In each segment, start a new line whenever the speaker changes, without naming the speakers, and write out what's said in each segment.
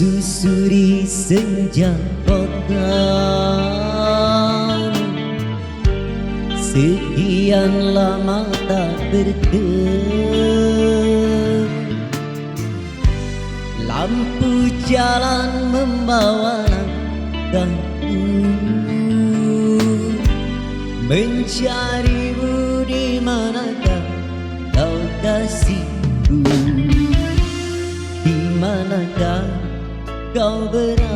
Susuri senja kota Sekian lama tak bertemu Lampu jalan membawa langkahku Mencarimu di manakah kau kasihku Di manakah kau berada.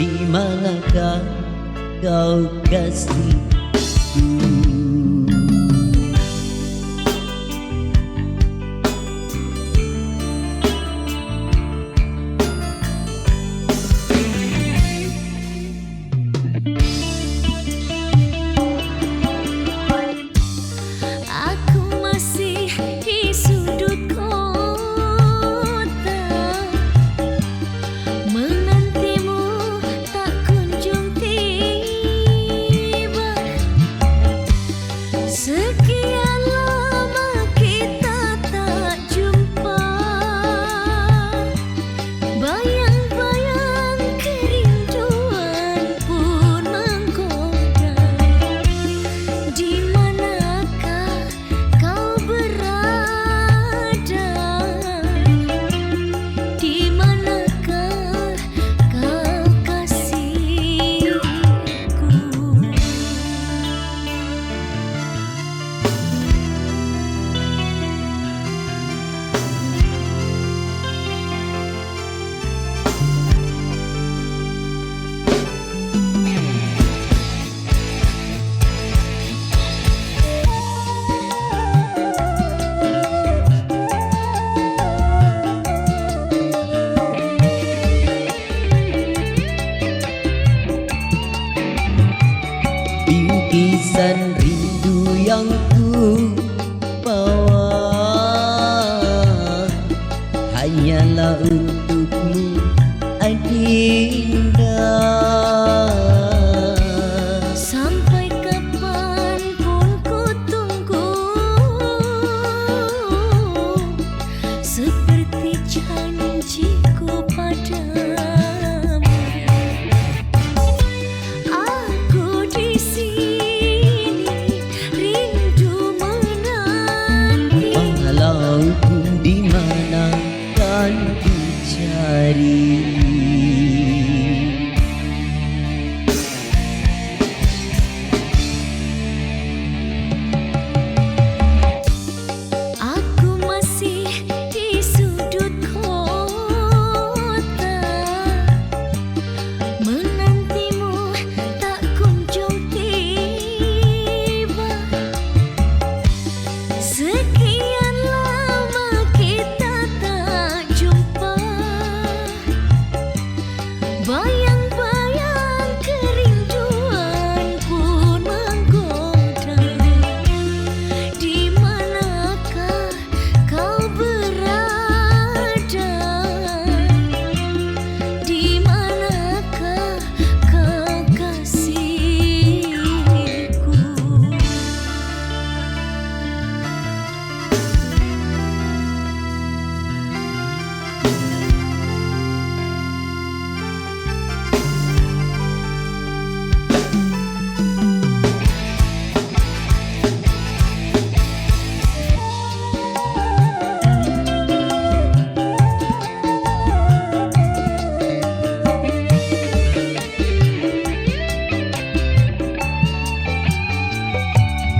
Di manakah kau kasihku Bingkisan rindu yang ku bawa. Hanyalah untukmu Adinda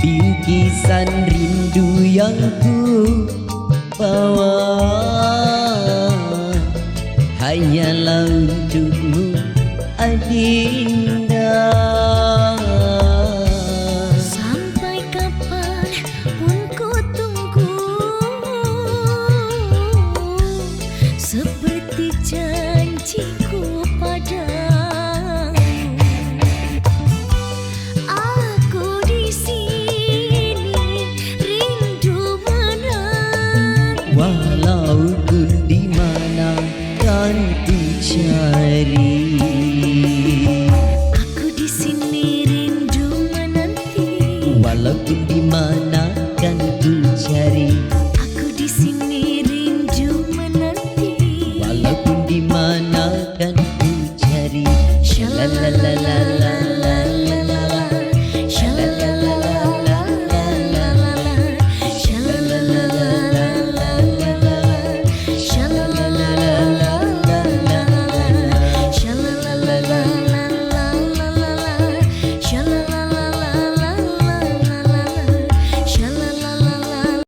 Bingkisan rindu yang ku bawa. Hanyalah untukmu Adinda.
Sampai kapan pun ku tunggu. Seperti janjiku padamu. Walaupun di mana dan dicari aku di sini rindu menanti
walaupun di mana dan dicari
aku di sini rindu menanti
walaupun di mana dan dicari sha la la la la